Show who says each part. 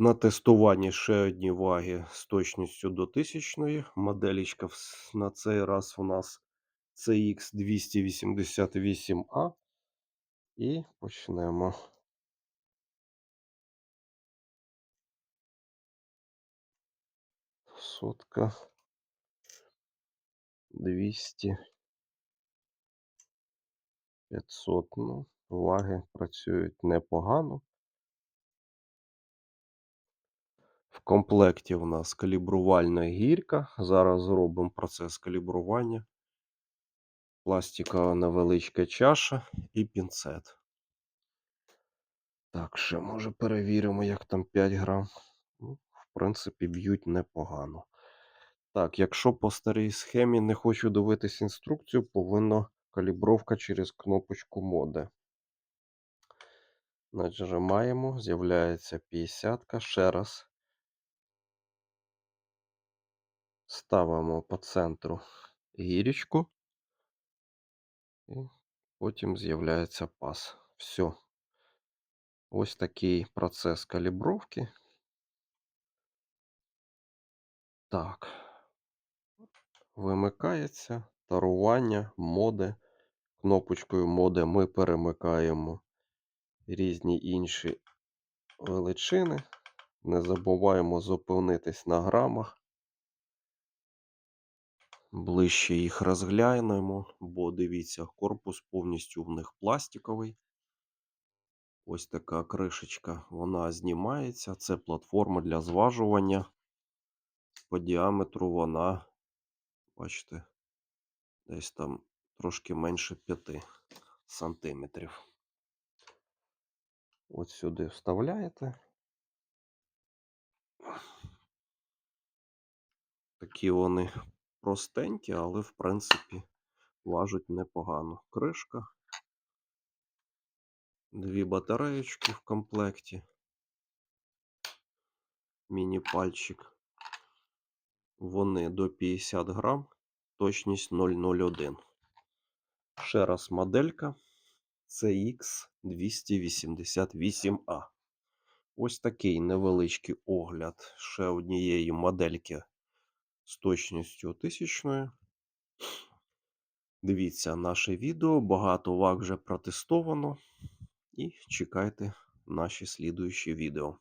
Speaker 1: На тестуванні ще одні ваги з точністю до тисячної. Моделічка на цей раз у нас CX288A. І почнемо. Сотка. 200. 500. Ну, ваги працюють непогано. В комплекті у нас калібрувальна гірка. Зараз зробимо процес калібрування. Пластикова невеличка чаша і пінцет. Так, ще може перевіримо, як там 5 грам. Ну, в принципі, б'ють непогано. Так, якщо по старій схемі не хочу дивитись інструкцію, повинна калібровка через кнопочку моди. Нажимаємо, з'являється 50. Ще раз. Ставимо по центру гірічку. І потім з'являється пас. Все. Ось такий процес калібровки. Так. Вимикається тарування, моди. Кнопочкою моди ми перемикаємо різні інші величини. Не забуваємо зупинитись на грамах. Ближче їх розглянемо, бо дивіться, корпус повністю в них пластиковий. Ось така кришечка, вона знімається. Це платформа для зважування. По діаметру вона, бачите, десь там трошки менше 5 сантиметрів. От сюди вставляєте. Такі вони простенькі, але в принципі важать непогано. Кришка. Дві батареєчки в комплекті. Міні-пальчик. Вони до 50 грам, точність 001. Ще раз моделька CX288A. Ось такий невеличкий огляд ще однієї модельки з точністю тисячною. Дивіться наше відео, багато ваг вже протестовано. І чекайте наші слідуючі відео.